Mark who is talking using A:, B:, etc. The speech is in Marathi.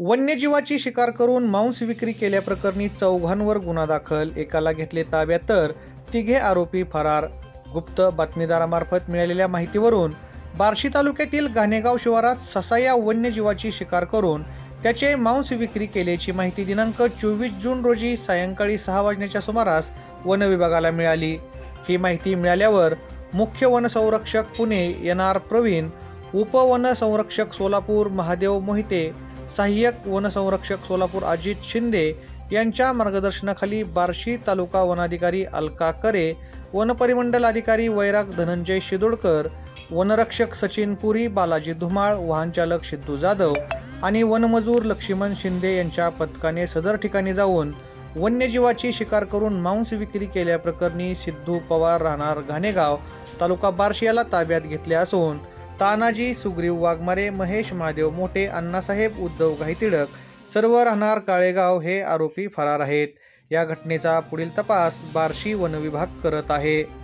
A: वन्यजीवाची शिकार करून मांस विक्री केल्याप्रकरणी चौघांवर गुन्हा दाखल. एकाला घेतले ताब्यात तर तिघे आरोपी फरार. गुप्त बातमीदारामार्फत मिळालेल्या माहितीवरून बार्शी तालुक्यातील घाणेगाव शिवारात ससाया वन्यजीवाची शिकार करून त्याचे मांस विक्री केल्याची माहिती दिनांक चोवीस जून रोजी सायंकाळी सहा वाजण्याच्या सुमारास वन विभागाला मिळाली. ही माहिती मिळाल्यावर मुख्य वनसंरक्षक पुणे एन आर प्रवीण उपवनसंरक्षक सोलापूर महादेव मोहिते सहाय्यक वनसंरक्षक सोलापूर अजित शिंदे यांच्या मार्गदर्शनाखाली बार्शी तालुका वनाधिकारी अलका करे वनपरिमंडल अधिकारी वैराग धनंजय शिदोडकर वनरक्षक सचिन पुरी बालाजी धुमाळ वाहनचालक सिद्धू जाधव आणि वनमजूर लक्ष्मण शिंदे यांच्या पथकाने सदर ठिकाणी जाऊन वन्यजीवाची शिकार करून मांस विक्री केल्याप्रकरणी सिद्धू पवार राहणार घाणेगाव तालुका बार्शी याला ताब्यात घेतले असून तानाजी सुग्रीव वाघमारे महेश महादेव मोठे अण्णासाहेब उद्धव घाईतिडक सर्व राहणार काळेगाव हे आरोपी फरार आहेत. या घटनेचा पुढील तपास बार्शी वनविभाग करत आहे.